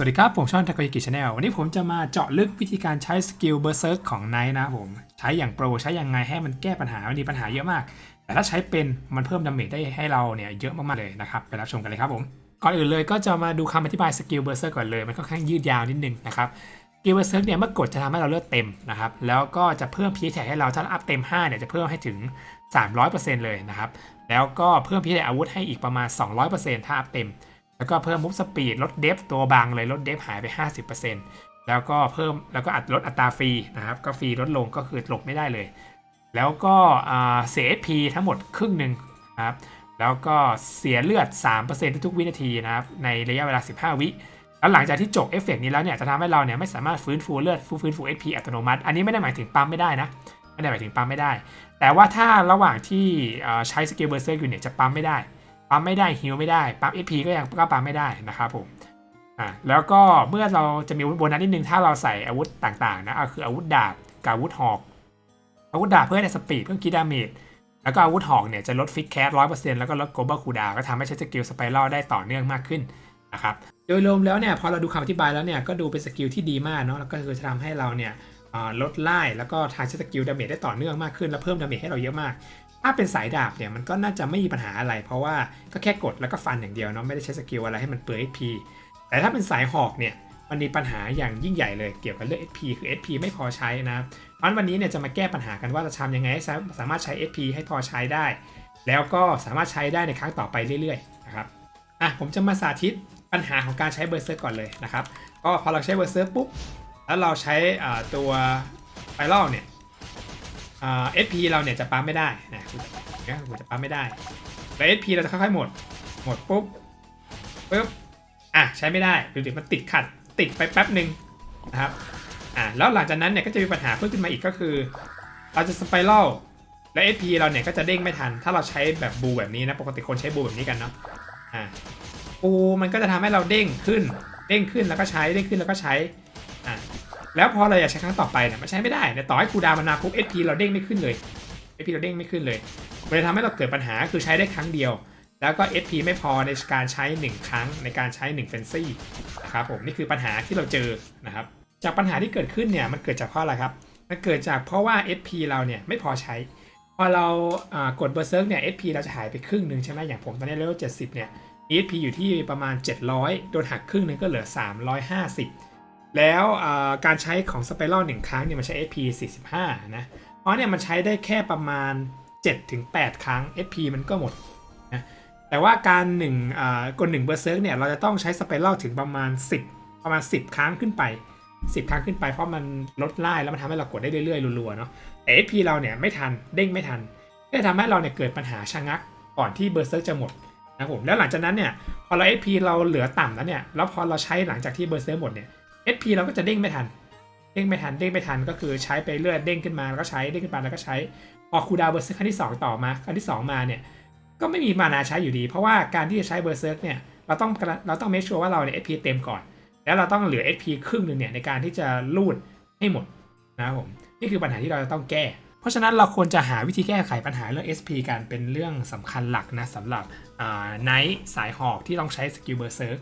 สวัสดีครับ ผมช่องทากากิชาแนลวันนี้ผมจะมาเจาะลึกวิธีการใช้สกิลเบอร์เซิร์กของไนท์นะผมใช้อย่างโปรใช้ยังไงให้มันแก้ปัญหามันมีปัญหาเยอะมาก แต่ถ้าใช้เป็นมันเพิ่มดาเมจได้ให้เราเนี่ยเยอะมาก ๆ เลยนะครับ ไปรับชมกันเลยครับผม ก่อนอื่นเลยก็จะมาดูคำอธิบายสกิลเบอร์เซิร์กก่อนเลย มันค่อนข้างยืดยาวนิดนึงนะครับสกิลเบอร์เซิร์กเนี่ยเมื่อกดจะทำให้เราเลือดเต็มนะครับแล้วก็จะเพิ่มพีแท็ให้เราถ้าอัพเต็ม5เนี่ยจะเพิ่มให้ถึง 300%เลยนะครับแล้วก็เพิ่มพีแท็อาวุธให้อีกประมาณ 200%ถ้าอัพเต็ม แล้วก็เพิ่มมุฟสปีดลดเดฟตัวบางเลยลดเดฟหายไป 50%แล้วก็เพิ่มแล้วก็อัดลดอัตราฟรีนะครับ ก็ฟรีลดลงก็คือหลบไม่ได้เลย แล้วก็เสีย SP ทั้งหมดครึ่งหนึ่งนะครับแล้วก็เสียเลือด 3%ทุกๆวินาทีนะครับในระยะเวลา 15 วิแล้วหลังจากที่จบเอฟเฟกนี้แล้วเนี่ยจะทำให้เราเนี่ยไม่สามารถฟื้นฟูเลือดฟื้นฟู HP อัตโนมัติ อันนี้ไม่ได้หมายถึงปั๊มไม่ได้นะ ไม่ได้หมายถึงปั๊มไม่ได้ แต่ว่าถ้าระหว่างที่ใช้สกิลเบอร์เซอร์อยู่เนี่ยจะปั๊มไม่ได้ ปั๊มไม่ได้ฮิลไม่ได้ปั๊ม HP ก็ยังก็ปั๊มไม่ได้นะครับผมอ่าแล้วก็เมื่อเราจะมีอาวุธโบนัสนิดนึงถ้าเราใส่อาวุธต่างๆนะอะคืออาวุธดาบกับอาวุธหอกอาวุธดาบเพื่อได้สปีดเพิ่มคิดดาเมจแล้วก็อาวุธหอกเนี่ยจะลดฟิกแคสร้อยเปอร์เซ็นต์แล้วก็ลดโกลบอลคูดาวก็ทำให้ใช้สกิลสไปรัลได้ต่อเนื่องมากขึ้นนะครับโดยรวมแล้วเนี่ยพอเราดูคำอธิบายแล้วเนี่ยก็ดูเป็นสกิลที่ดีมากเนาะแล้วก็คือจะทำให้เราเนี่ยลดไล่แล้วก็ทางใช้สกิลดาเมจได้ต่อเนื่องมากขึ้น และเพิ่มดาเมจให้เราเยอะมาก ถ้าเป็นสายดาบเนี่ยมันก็น่าจะไม่มีปัญหาอะไร เพราะว่าก็แค่กดแล้วก็ฟันอย่างเดียวเนาะไม่ได้ใช้สกิลอะไรให้มันเปลือย HP แต่ถ้าเป็นสายหอกเนี่ยมันมีปัญหาอย่างยิ่งใหญ่เลยเกี่ยวกับเรื่อง HP คือ HP ไม่พอใช้นะเพราะฉะนั้นวันนี้เนี่ยจะมาแก้ปัญหากันว่าจะทำยังไงให้สามารถใช้ HP ให้พอใช้ได้ แล้วก็สามารถใช้ได้ในครั้งต่อไปเรื่อยๆนะครับอะผมจะมาสาธิตปัญหาของการใช้เบอร์เซอร์ก่อนเลยนะครับก็พอเราใช้เบอร์เซอร์ปุ๊บแล้วเราใช้อ่าตัวไฟลอลเนี่ย เอ่า SP เราเนี่ยจะปั๊มไม่ได้นะกูเนี่ยกูจะปั๊มไม่ได้แล้ว SP เราจะค่อยๆหมด หมดปุ๊บปุ๊บอะใช้ไม่ได้ดูดิมันติดขัดติดไปแป๊บหนึ่งนะครับอะแล้วหลังจากนั้นเนี่ยก็จะมีปัญหาเพิ่มขึ้นมาอีกก็คือ เราจะสไปรัลและ SP เราเนี่ยก็จะเด้งไม่ทัน ถ้าเราใช้แบบบูแบบนี้นะ ปกติคนใช้บูแบบนี้กันเนาะอะบูมันก็จะทำให้เราเด้งขึ้น เด้งขึ้นแล้วก็ใช้ เด้งขึ้นแล้วก็ใช้ แล้วพอเราอยากใช้ครั้งต่อไปเนี่ยมันใช้ไม่ได้เนี่ยต่อให้คูดาวน์มันมาปุ๊บ SP เราเด้งไม่ขึ้นเลย SP เราเด้งไม่ขึ้นเลยมันเลยทำให้เราเกิดปัญหาคือใช้ได้ครั้งเดียว แล้วก็ SP ไม่พอในการใช้ 1 ครั้งในการใช้1เฟนซี่นะครับผมนี่คือปัญหาที่เราเจอนะครับจากปัญหาที่เกิดขึ้นเนี่ยมันเกิดจากเพราะอะไรครับมันเกิดจากเพราะว่า SP เราเนี่ยไม่พอใช้พอเรากดเบอร์เซิร์กเนี่ย SP เราจะหายไปครึ่งหนึ่งใช่ไหมอย่างผมตอนนี้เลเวล70เนี่ย SP อยู่ที่ประมาณ 700 โดนหักครึ่งหนึงก็เหลือ 350 แล้วการใช้ของสเปรัลหนึ่งครั้งเนี่ยมันใช้ SP 45 นะ เพราะเนี่ยมันใช้ได้แค่ประมาณ 7-8 ครั้ง SP มันก็หมดนะแต่ว่าการ1อ่ากด1เบอร์เซิร์กเนี่ยเราจะต้องใช้สเปรัลถึงประมาณ 10 ประมาณ 10 ครั้งขึ้นไป 10 ครั้งขึ้นไปเพราะมันลดไล่แล้วมันทำให้เรากดได้เรื่อยๆรัวๆเนาะแต่ SP เราเนี่ยไม่ทันเด้งไม่ทันก็เลยทำให้เราเนี่ยเกิดปัญหาชะงักก่อนที่เบอร์เซิร์กจะหมดนะครับผมแล้วหลังจากนั้นเนี่ยพอเรา SP เราเหลือต่ำแล้วเนี่ยแล้วพอเราใช้หลังจากที่เบอร์เซิร์กหมดเนี่ย SP เราก็จะเด้งไม่ทัน เด้งไม่ทัน เด้งไม่ทัน ก็คือใช้ไปเรื่อยเด้งขึ้นมาแล้วก็ใช้ เด้งขึ้นมาแล้วก็ใช้ พอคูดาวเบอร์เซิร์กครั้งที่ 2 ต่อมาครั้งที่ 2 มาเนี่ย ก็ไม่มีมานาใช้อยู่ดี เพราะว่าการที่จะใช้เบอร์เซิร์กเนี่ย เราต้อง เราต้องเมคชัวร์ว่าเราเนี่ย SP เต็มก่อน แล้วเราต้องเหลือ SP ครึ่งหนึ่งเนี่ยในการที่จะลูดให้หมดนะครับผม นี่คือปัญหาที่เราจะต้องแก้ เพราะฉะนั้นเราควรจะหาวิธีแก้ไขปัญหาเรื่อง SP กันเป็นเรื่องสำคัญหลักนะสำหรับไนท์สายหอกที่ต้องใช้สกิลเบอร์เซิร์ก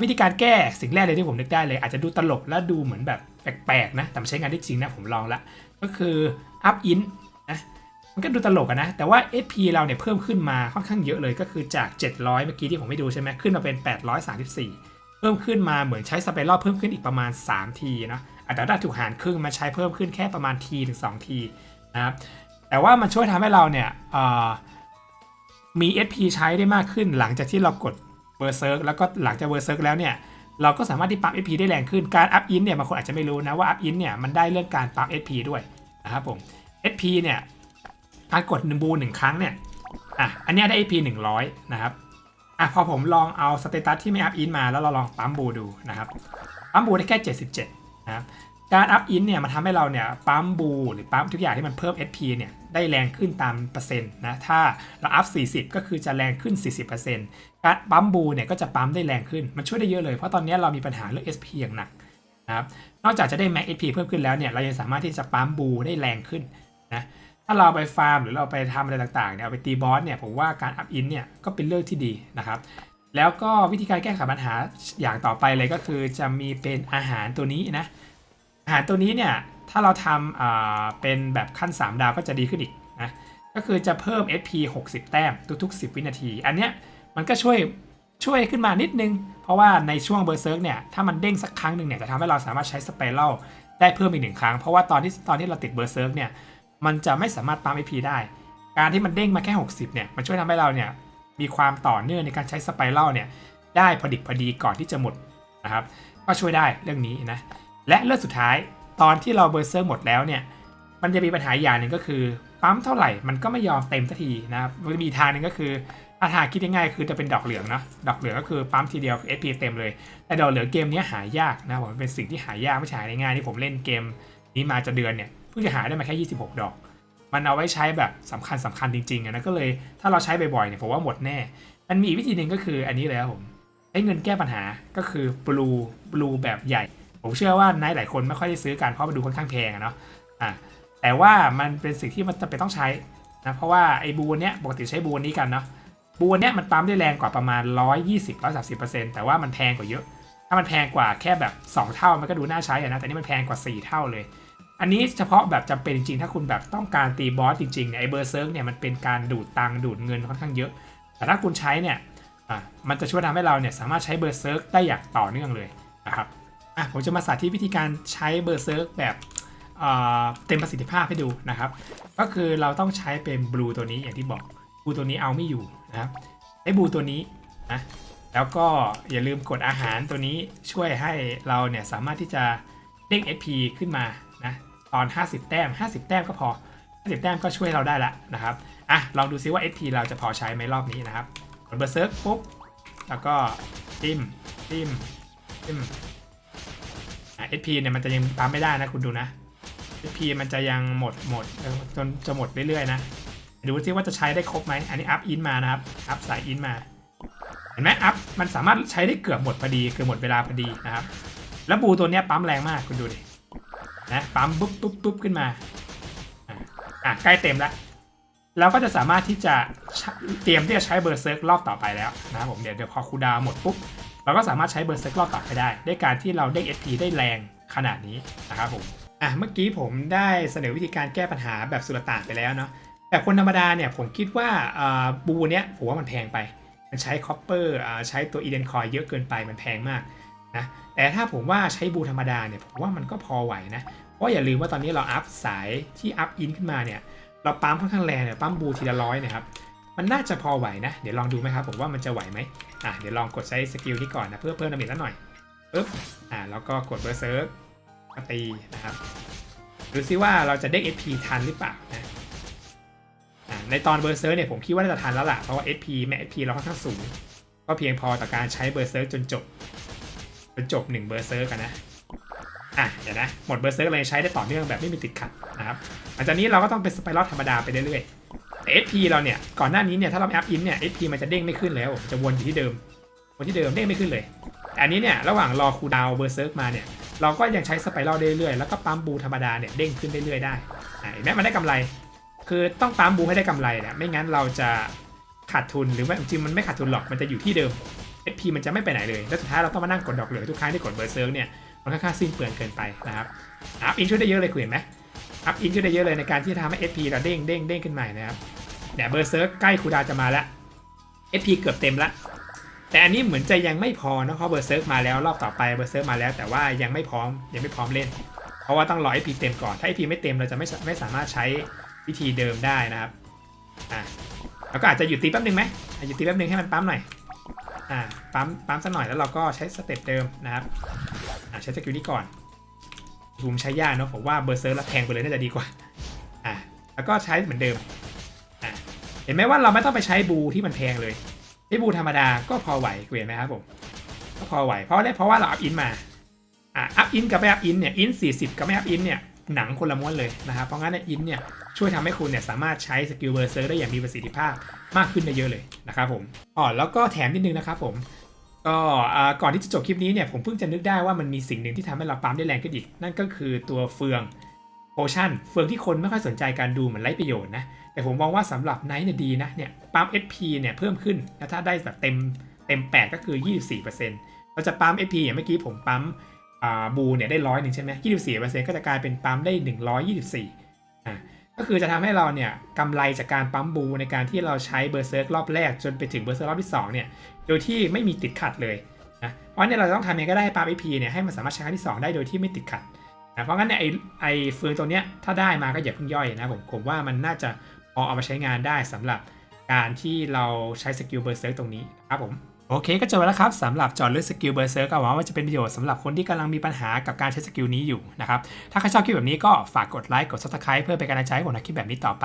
วิธีการแก้สิ่งแรกเลยที่ผมนึกได้เลย อาจจะดูตลกและดูเหมือนแบบแปลกๆนะ แต่มันใช้งานได้จริงนะผมลองละก็คือ up in นะมันก็ดูตลกอะนะ แต่ว่า SP เราเนี่ยเพิ่มขึ้นมาค่อนข้างเยอะเลยก็คือจาก 700 เมื่อกี้ที่ผมไม่ดูใช่ไหมขึ้นมาเป็น 834 เพิ่มขึ้นมาเหมือนใช้สเปรอลเพิ่มขึ้นอีกประมาณ 3 ทีนะอัตราถูกหารครึ่งมาใช้เพิ่มขึ้นแค่ประมาณทีถึง2ทีนะครับแต่ว่ามันช่วยทำให้เราเนี่ยมี SP ใช้ได้มากขึ้นหลังจากที่เรากด เบอร์เซิร์กแล้วก็หลังจากเบอร์เซิร์กแล้วเนี่ยเราก็สามารถที่ปั๊ม SP ได้แรงขึ้นการอัพอินเนี่ยบางคนอาจจะไม่รู้นะว่าอัพอินเนี่ยมันได้เรื่องการปั๊ม SP ด้วยนะครับผม SP เนี่ยการกดหนึ่งบูหนึ่งครั้งเนี่ยอะอันนี้ได้ SP 100 นะครับอะพอผมลองเอาสเตตัสที่ไม่อัพอินมาแล้วเราลองปั๊มบูดูนะครับปั๊มบูได้แค่ 77 นะครับ การอัพอินเนี่ยมันทำให้เราเนี่ยปั๊มบูหรือปั๊มทุกอย่างที่มันเพิ่ม SP เนี่ยได้แรงขึ้นตามเปอร์เซ็นต์นะถ้าเราอัพ 40 ก็คือจะแรงขึ้น 40%การปั๊มบูเนี่ยก็จะปั๊มได้แรงขึ้นมันช่วยได้เยอะเลยเพราะตอนนี้เรามีปัญหาเรื่อง SP อย่างหนักนะครับนอกจากจะได้ Max SP เพิ่มขึ้นแล้วเนี่ยเรายังสามารถที่จะปั๊มบูได้แรงขึ้นนะถ้าเราไปฟาร์มหรือเราไปทำอะไรต่างๆเนี่ยเอาไปตีบอสเนี่ยผมว่าการอัพอินเนี่ยก็เป็นเรื่องที่ดีนะครับแล้วก็วิธีการแก้ไขปัญหาอย่างต่อไปเลยก็คือจะมีเป็นอาหารตัวนี้นะ อาหารตัวนี้เนี่ยถ้าเราทำเป็นแบบขั้น 3 ดาวก็จะดีขึ้นอีกนะก็คือจะเพิ่ม SP 60 แต้มทุกๆ 10 วินาที อันเนี้ยมันก็ช่วยช่วยขึ้นมานิดนึง เพราะว่าในช่วงเบอร์เซิร์กเนี่ยถ้ามันเด้งสักครั้งหนึ่งเนี่ยจะทำให้เราสามารถใช้สเปรลได้เพิ่มอีกหนึ่งครั้ง เพราะว่าตอนที่ตอนที่เราติดเบอร์เซิร์กเนี่ยมันจะไม่สามารถปั๊ม SP ได้ การที่มันเด้งมาแค่ 60เนี่ยมันช่วยทำให้เราเนี่ยมีความต่อเนื่องในการใช้สไปรัลเนี่ยได้พอดิบพอดีก่อนที่จะหมดนะครับก็ช่วยได้เรื่องนี้นะ และเรื่องสุดท้ายตอนที่เราเบอร์เซอร์หมดแล้วเนี่ยมันจะมีปัญหาอย่างหนึ่งก็คือปั๊มเท่าไหร่มันก็ไม่ยอมเต็มสักทีนะครับมันจะมีทางหนึ่งก็คืออาทาคิดง่ายๆคือจะเป็นดอกเหลืองเนาะดอกเหลืองก็คือปั๊มทีเดียว SP เต็มเลย แต่ดอกเหลืองเกมนี้หายากนะผมเป็นสิ่งที่หายากไม่ใช่หาง่ายที่ผมเล่นเกม นี้มาจะเดือนเนี่ยเพิ่งจะหาได้มาแค่ 26 ดอก มันเอาไว้ใช้แบบสำคัญสำคัญจริงๆนะก็เลยถ้าเราใช้บ่อยๆเนี่ยผมว่าหมดแน่ มันมีวิธีหนึ่งก็คืออันนี้เลยครับผมใช้เงินแก้ปัญหาก็คือบลูบลูแบบใหญ่ ผมเชื่อว่านายหลายคนไม่ค่อยได้ซื้อกันเพราะมันดูค่อนข้างแพงอะเนาะอะแต่ว่ามันเป็นสิ่งที่มันจะเป็นต้องใช้นะเพราะว่าไอ้บูนเนี้ยปกติใช้บูนนี้กันเนาะบูนเนี้ยมันปั๊มได้แรงกว่าประมาณ 120 130%แต่ว่ามันแพงกว่าเยอะ ถ้ามันแพงกว่าแค่แบบ 2 เท่ามันก็ดูน่าใช้อะนะแต่นี่มันแพงกว่า 4 เท่าเลย อันนี้เฉพาะแบบจำเป็นจริงๆ ถ้าคุณแบบต้องการตีบอสจริงๆเนี่ยไอเบอร์เซิร์กเนี่ยมันเป็นการดูดตังค์ดูดเงินค่อนข้างเยอะ แต่ถ้าคุณใช้เนี่ยอะมันจะช่วยทำให้เราเนี่ยสามารถใช้เบอร์เซิร์กได้อย่างต่อเนื่องเลยนะครับ อะผมจะมาสาธิตวิธีการใช้เบอร์เซิร์กแบบเเต็มประสิทธิภาพให้ดูนะครับ ก็คือเราต้องใช้เป็นบลูตัวนี้อย่างที่บอกบลูตัวนี้เอาไม่อยู่นะครับไอ้บลูตัวนี้นะแล้วก็อย่าลืมกดอาหารตัวนี้ช่วยให้เราเนี่ยสามารถที่จะเด้ง SP ขึ้นมานะตอน 50 แต้ม 50 แต้มก็พอ 50 แต้มก็ช่วยเราได้ละนะครับอะลองดูซิว่า SP เราจะพอใช้ไหมรอบนี้นะครับกดเบอร์เซิร์กปุ๊บแล้วก็จิ้มจิ้มจิ้ม SP เนี่ยมันจะยังตามไม่ได้นะคุณดูนะ SP มันจะยังหมดหมดจนจะหมดเรื่อยๆนะดูซิว่าจะใช้ได้ครบไหมอันนี้อัพอินมานะครับอัพสายอินมาเห็นไหมอัพมันสามารถใช้ได้เกือบหมดพอดีเกือบหมดเวลาพอดีนะครับ แล้วบูตัวเนี้ยปั๊มแรงมากคุณดูดินะปั๊มปุ๊บปุ๊บปุ๊บขึ้นมาอะใกล้เต็มแล้วเราก็จะสามารถที่จะเตรียมที่จะใช้เบอร์เซิร์กรอบต่อไปแล้วนะครับผมเดี๋ยวเดี๋ยวพอคูดาวหมดปุ๊บ เราก็สามารถใช้เบอร์เซิร์กรอบต่อไปได้ ด้วยการที่เราได้ SP ได้แรงขนาดนี้นะครับผมอะเมื่อกี้ผมได้เสนอวิธีการแก้ปัญหาแบบสุลต่านไปแล้วเนาะแต่คนธรรมดาเนี่ยผมคิดว่าบูเนี้ยผมว่ามันแพงไป มันใช้คอปเปอร์ใช้ตัวอีเดนคอยเยอะเกินไปมันแพงมากนะแต่ถ้าผมว่าใช้บูธรรมดาเนี่ยผมว่ามันก็พอไหวนะเพราะอย่าลืมว่าตอนนี้เราอัพสายที่อัพอินขึ้นมาเนี่ยเราปั๊มค่อนข้างแรงเนี่ยปั๊มบูทีละร้อยนะครับ มันน่าจะพอไหวนะ เดี๋ยวลองดูไหมครับผมว่ามันจะไหวไหมอะเดี๋ยวลองกดใช้สกิลนี้ก่อนนะเพื่อเพิ่มดาเมจแล้วหน่อยปึ๊บอะแล้วก็กดเบอร์เซิร์กมาตีนะครับดูซิว่าเราจะเด้ง SP ทันหรือเปล่านะอ่าในตอนเบอร์เซอร์เนี่ยผมคิดว่าน่าจะทันแล้วล่ะเพราะว่า SP แม้ SP เราค่อนข้างสูง ก็เพียงพอต่อการใช้เบอร์เซอร์จนจบจนจบ1เบอร์เซอร์กันนะอะเดี๋ยวนะหมดเบอร์เซอร์เลยใช้ได้ต่อเนื่องแบบไม่มีติดขัดนะครับหลังจากนี้เราก็ต้องเป็นสไปรัลธรรมดาไปเรื่อย แต่ SP เราเนี่ยก่อนหน้านี้เนี่ยถ้าเราอัพอินเนี่ย SP มันจะเด้งไม่ขึ้นแล้วจะวนอยู่ที่เดิมวนที่เดิมเด้งไม่ขึ้นเลยแต่อันนี้เนี่ยระหว่างรอคูดาวเบอร์เซิร์กมาเนี่ยเราก็ยังใช้สไปรัลเรื่อยๆแล้วก็ปั๊มบูธรรมดาเนี่ยเด้งขึ้นเรื่อยๆได้อ่าเห็นไหมมันได้กำไร คือต้องปั๊มบูให้ได้กำไรเนี่ยไม่งั้นเราจะขาดทุนหรือว่าจริงมันไม่ขาดทุนหรอกมันจะอยู่ที่เดิม SP มันจะไม่ไปไหนเลย แล้วสุดท้ายเราต้องมานั่งกดดอกเหลือทุกครั้งที่กดเบอร์เซิร์กเนี่ยมันค่อนข้างสิ้นเปลืองเกินไปนะครับอัพอินช่วยได้เยอะเลยคุณเห็นไหมอัพอินช่วยได้เยอะเลยในการที่ทำให้ SP เราเด้งเด้งเด้งขึ้นใหม่นะครับ เนี่ยเบอร์เซิร์กใกล้คูดาจะมาแล้ว SP เกือบเต็มแล้วแต่อันนี้เหมือนจะยังไม่พอนะเพราะเบอร์เซิร์กมาแล้วรอบต่อไปเบอร์เซิร์กมาแล้วแต่ว่ายังไม่พร้อมยังไม่พร้อมเล่น เพราะว่าต้องรอ IP เต็มก่อนถ้า IP ไม่เต็มเราจะไม่ไม่สามารถใช้วิธีเดิมได้นะครับอะแล้วก็อาจจะหยุดตีแป๊บนึงไหมหยุดตีแป๊บนึงให้มันปั๊มหน่อยอ่าปั๊มปั๊มสักหน่อยแล้วเราก็ใช้สเต็ปเดิมนะครับอะใช้สกิลนี้ก่อนผมใช้ยากเนาะผมว่าเบอร์เซิร์กแล้วแทงไปเลยน่าจะดีกว่าอะแล้วก็ใช้เหมือนเดิม เห็นไหมว่าเราไม่ต้องไปใช้บูที่มันแพงเลยไอ้บูธรรมดาก็พอไหวเกวียนไหมครับผมก็พอไหวเพราะอะไรเพราะว่าเราอัพอินมาอะอัพอินกับไม่อัพอินเนี่ยอิน40 กับไม่อัพอินเนี่ยหนังคนละม้วนเลยนะครับเพราะงั้นอินเนี่ยช่วยทำให้คุณเนี่ยสามารถใช้สกิลเบอร์เซอร์ได้อย่างมีประสิทธิภาพมากขึ้นได้เยอะเลยนะครับผมอ๋อแล้วก็แถมนิดนึงนะครับผมก็อ่าก่อนที่จะจบคลิปนี้เนี่ยผมเพิ่งจะนึกได้ว่ามันมีสิ่งหนึ่งที่ทำให้เราปั๊มได้แรงขึ้นอีก นั่นก็คือตัวเฟือง โพชั่นเฟืองที่คนไม่ค่อยสนใจการดูเหมือนไร้ประโยชน์นะ แต่ผมมองว่าสำหรับไนท์เนี่ยดีนะเนี่ยปั๊ม SP เนี่ยเพิ่มขึ้นแล้วถ้าได้แบบเต็มเต็ม 8 ก็คือ 24%เราจะปั๊ม AP อย่างเมื่อกี้ผมปั๊มบูเนี่ยได้ร้อยหนึ่งใช่ไหม24%ก็จะกลายเป็นปั๊มได้124อ่าก็คือจะทำให้เราเนี่ยกำไรจากการปั๊มบูในการที่เราใช้เบอร์เซิร์กรอบแรกจนไปถึงเบอร์เซิร์กรอบที่2เนี่ยโดยที่ไม่มีติดขัดเลยนะเพราะฉะนั้นเราต้องทำยังไงก็ได้ให้ปั๊ม AP เนี่ยให้มันสามารถใช้ครั้งที่ 2 ได้โดยที่ไม่ติดขัด นะเพราะงั้นเนี่ยไอไอฟืองตัวเนี้ยถ้าได้มาก็อย่าเพิ่งย่อยนะผมผมว่ามันน่าจะพอเอามาใช้งานได้สำหรับการที่เราใช้สกิลเบอร์เซิร์กตรงนี้นะครับผมโอเคก็จบแล้วครับสำหรับจอดลึกสกิลเบอร์เซอร์ก็หวังว่าจะเป็นประโยชน์สำหรับคนที่กำลังมีปัญหากับการใช้สกิลนี้อยู่นะครับถ้าใครชอบคลิปแบบนี้ก็ฝากกดไลค์กด subscribe เพื่อเป็นกำลังใจให้ผมทำคลิปแบบนี้ต่อไป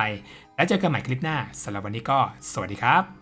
แล้วเจอกันใหม่คลิปหน้าสำหรับวันนี้ก็สวัสดีครับ